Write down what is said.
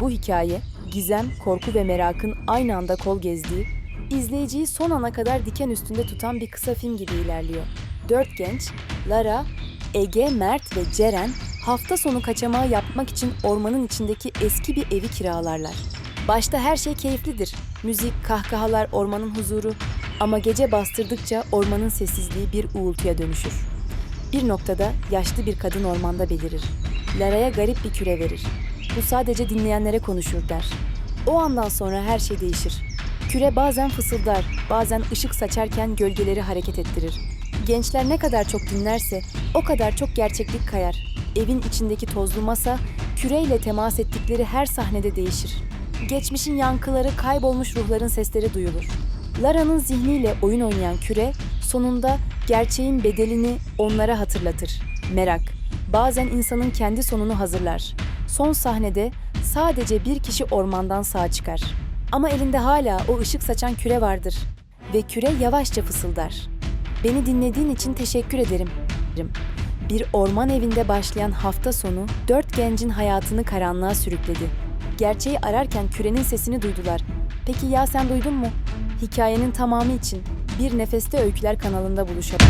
Bu hikaye, gizem, korku ve merakın aynı anda kol gezdiği, izleyiciyi son ana kadar diken üstünde tutan bir kısa film gibi ilerliyor. Dört genç, Lara, Ege, Mert ve Ceren hafta sonu kaçamağı yapmak için ormanın içindeki eski bir evi kiralarlar. Başta her şey keyiflidir. Müzik, kahkahalar, ormanın huzuru. Ama gece bastırdıkça ormanın sessizliği bir uğultuya dönüşür. Bir noktada yaşlı bir kadın ormanda belirir. Lara'ya garip bir küre verir. Bu sadece dinleyenlere konuşur der. O andan sonra her şey değişir. Küre bazen fısıldar, bazen ışık saçarken gölgeleri hareket ettirir. Gençler ne kadar çok dinlerse o kadar çok gerçeklik kayar. Evin içindeki tozlu masa küreyle temas ettikleri her sahnede değişir. Geçmişin yankıları, kaybolmuş ruhların sesleri duyulur. Lara'nın zihniyle oyun oynayan küre sonunda gerçeğin bedelini onlara hatırlatır. Merak, bazen insanın kendi sonunu hazırlar. Son sahnede sadece bir kişi ormandan sağ çıkar. Ama elinde hala o ışık saçan küre vardır. Ve küre yavaşça fısıldar. Beni dinlediğin için teşekkür ederim. Bir orman evinde başlayan hafta sonu dört gencin hayatını karanlığa sürükledi. Gerçeği ararken kürenin sesini duydular. Peki ya sen duydun mu? Hikayenin tamamı için Bir Nefeste Öyküler kanalında buluşalım.